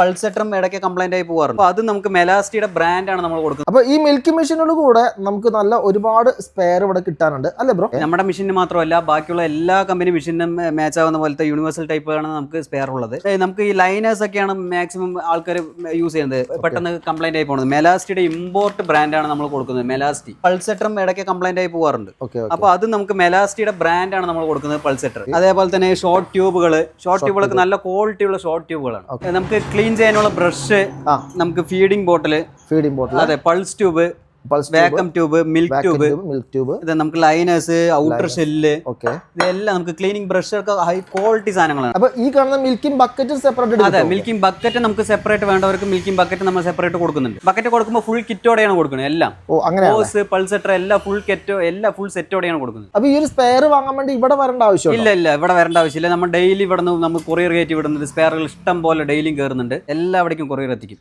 പൾസെറ്ററും ഇടയ്ക്ക് കംപ്ലൈന്റ് ആയി പോകാറുണ്ട് അപ്പോൾ അത് നമുക്ക് മെലാസ്റ്റിയുടെ ബ്രാൻഡാണ് നമ്മൾ കൊടുക്കുന്നത്. അപ്പൊ ഈ മിൽക്കി മെഷീനോട് കൂടെ നമുക്ക് നല്ല ഒരുപാട് സ്പെയർ ഇവിടെ കിട്ടാനുണ്ട്. അല്ലേ ബ്രോ നമ്മുടെ മെഷീനിന് മാത്രമല്ല ബാക്കിയുള്ള എല്ലാ കമ്പനി മെഷീനും മാച്ച് ആവുന്ന പോലത്തെ യൂണിവേഴ്സൽ ടൈപ്പാണ് നമുക്ക് സ്പെയർ ഉള്ളത്. നമുക്ക് ഈ ലൈനേഴ്സ് ഒക്കെയാണ് മാക്സിമം ആൾക്കാർ യൂസ് ചെയ്യുന്നത്. പെട്ടെന്ന് കംപ്ലൈന്റ് ആയി പോകുന്നത് മെലാസ്റ്റിയുടെ ഇമ്പോർട്ട് ബ്രാൻഡാണ് നമ്മൾ കൊടുക്കുന്നത് മെലാസ്റ്റി പൾസെറ്ററും ഇടയ്ക്ക് കംപ്ലൈന്റ് ആയി പോകാറുണ്ട് അപ്പോൾ അപ്പൊ അത് നമുക്ക് മെലാസ്റ്റിയുടെ ബ്രാൻഡാണ് നമ്മൾ കൊടുക്കുന്നത് പൾസെറ്റർ അതേപോലെ തന്നെ ഷോർട്ട് ട്യൂബുകൾ ഷോർട്ട് ട്യൂബുകളൊക്കെ നല്ല ക്വാളിറ്റിയുള്ള ഷോർട്ട് ട്യൂബുകളാണ് നമുക്ക് ക്ലീൻ ചെയ്യാനുള്ള ബ്രഷ് നമുക്ക് ഫീഡിംഗ് ബോട്ടിൽ ഫീഡിംഗ് ബോട്ടിൽ അതെ pulse tube vacuum tube milk tube milk tube ഇത് നമുക്ക് ലൈനേഴ്സ് ഔട്ടർ ഷെല്ല് ഓക്കെ ഇതെല്ലാം നമുക്ക് ക്ലീനിങ് ബ്രഷ് ഒക്കെ ഹൈ ക്വാളിറ്റി സാധനങ്ങളാണ്. അപ്പൊ ഈ കാണുന്ന മിൽക്കിംഗ് ബക്കറ്റ് സെപ്പറേറ്റ് അതെ മിൽക്കിംഗ് ബക്കറ്റ് നമുക്ക് സെപ്പറേറ്റ് വേണ്ടവർക്ക് മിൽക്കിംഗ് ബക്കറ്റ് നമ്മൾ സെപ്പറേറ്റ് കൊടുക്കുന്നുണ്ട്. ബക്കറ്റ് കൊടുക്കുമ്പോൾ ഫുൾ കിറ്റോടെയാണ് കൊടുക്കുന്നത് എല്ലാം. ഓ അങ്ങനെ ഓസ് പൾസെറ്റർ എല്ലാം ഫുൾ കെറ്റോ എല്ലാം ഫുൾ സെറ്റോടെയാണ് കൊടുക്കുന്നത്. അപ്പൊ ഈ ഒരു സ്പെയർ വാങ്ങാൻ വേണ്ടി ഇവിടെ വരേണ്ട ആവശ്യമില്ല ഇല്ല ഇല്ല ഇവിടെ വരേണ്ട ആവശ്യമില്ല. നമ്മൾ ഡെയിലി ഇവിടെ നിന്ന് നമ്മൾ കൊറിയർ കയറ്റി വിടുന്നുണ്ട് സ്പെയറുകൾ ഇഷ്ടം പോലെ ഡെയിലിയും കയറുന്നുണ്ട് എല്ലാവിടേക്കും കൊറിയർ എത്തിക്കും.